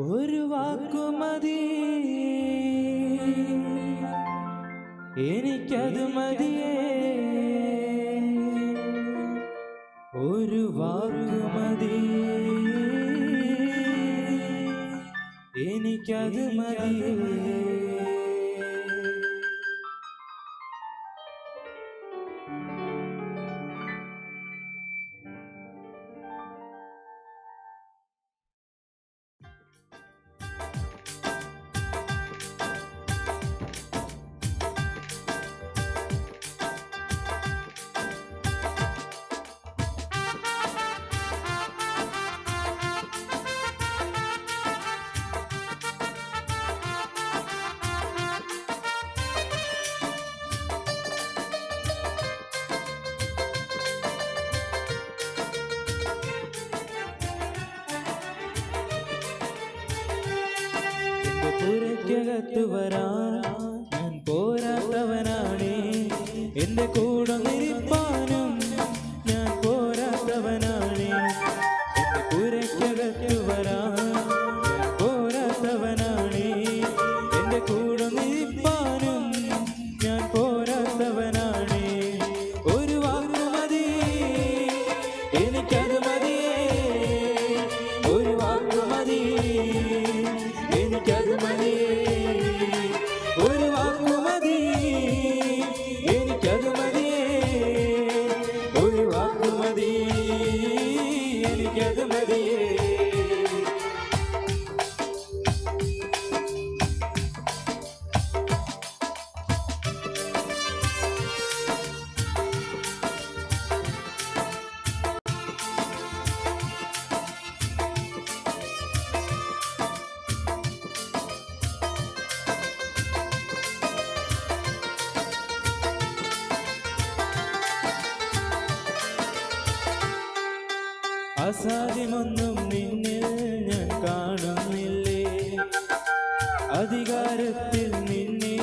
ഒരു വാക്കുമതി എനിക്കത് മതിയേ. ഒരു വാക്കുമതി എനിക്കത് മതിയേ. പുരയ്ക്കകത്ത് വരാൻ ഞാൻ പോരാത്തവനാണേ. എന്റെ കൂടെ നിൽപ്പാനും അസാധ്യമൊന്നും നിന്നിൽ ഞാൻ കാണുന്നില്ലേ? അധികാരത്തിൽ നിന്നെ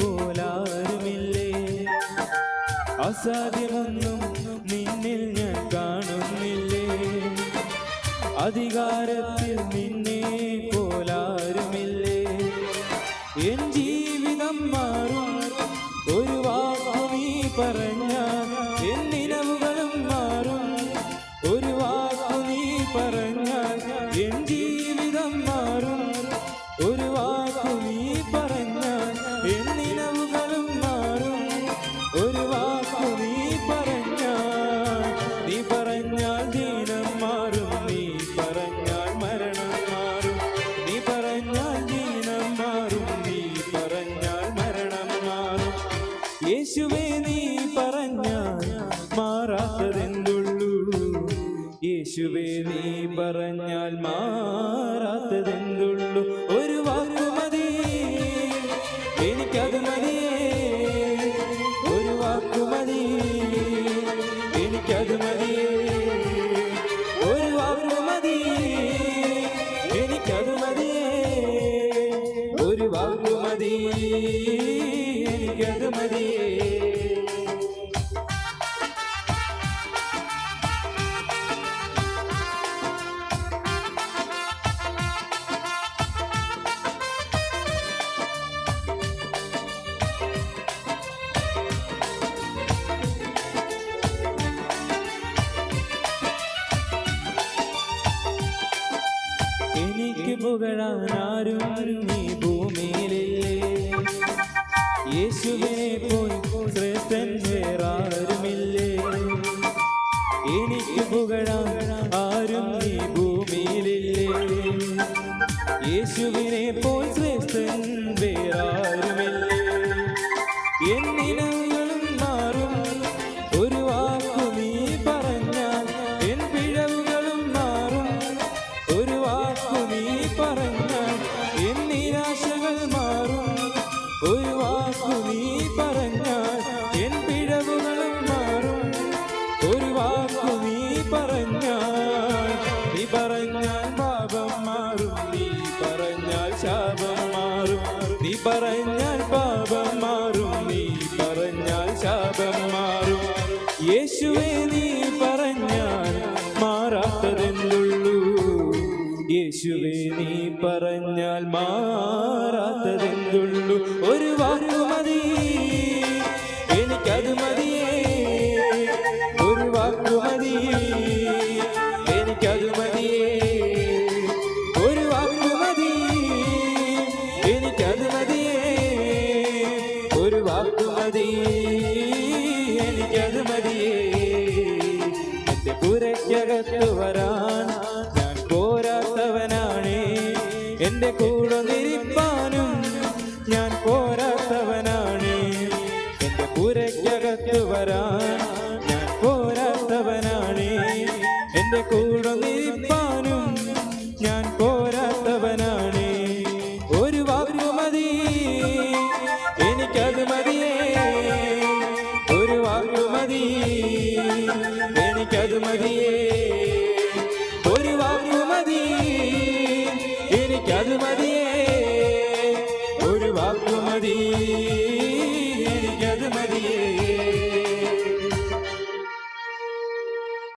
പോലാരുമില്ലേ? അസാധ്യമൊന്നും നിന്നിൽ ഞാൻ കാണുന്നില്ലേ? അധികാരത്തിൽ നിന്നെ പറഞ്ഞാൽ എൻ ജീവിതം മാറും. ഒരു വാക്കു നീ പറഞ്ഞാൽ എൻ നിലവുകളും മാറും. ഒരു വാക്കു നീ പറഞ്ഞാൽ നീ പറഞ്ഞാൽ ദീനം മാറും. നീ പറഞ്ഞാൽ മരണം മാറും. നീ പറഞ്ഞാൽ ദീനം മാറും. നീ പറഞ്ഞാൽ മരണം മാറും. യേശുവേ യേശുവേ നീ പറഞ്ഞാൽ മാറാത്തതെന്തുള്ളൂ യേശുവിനെ പോയി ശ്രേഷ്ഠൻ വേറാരുമില്ലേ എനിക്ക് പുകഴാൻ ആരും ഈ ഭൂമിയിലില്ലേ? യേശുവിനെ പോയി ശ്രേഷ്ഠൻ വേറാരുമില്ലേ എന്നിനങ്ങളും മാറാത്തതെന്തുള്ളൂ ഒരു വാക്കു മതി. എനിക്കത് മതിയേ. ഒരു വാക്കു മതി. എനിക്കത് മതിയേ. ഒരു വാക്കു മതി. എനിക്കത് മതിയേ. ഒരു വാക്കു മതി. എനിക്കത് മതിയേ. എന്റെ പുരയ്ക്കകത്ത് വരാൻ ഞാൻ പോരാത്തവനാണേ. എന്റെ കൂടെ എന്റെ വരാൻ ഞാൻ പോരാത്തവനാണേ. എന്റെ കൂടെ നിൽപ്പാനും ഞാൻ പോരാത്തവനാണേ. ഒരു വാക്കു മതി എനിക്കത് മതിയേ. ഒരു വാക്കു മതി എനിക്കത് മതിയേ. ഒരു വാക്കു മതി എനിക്കത് മതി.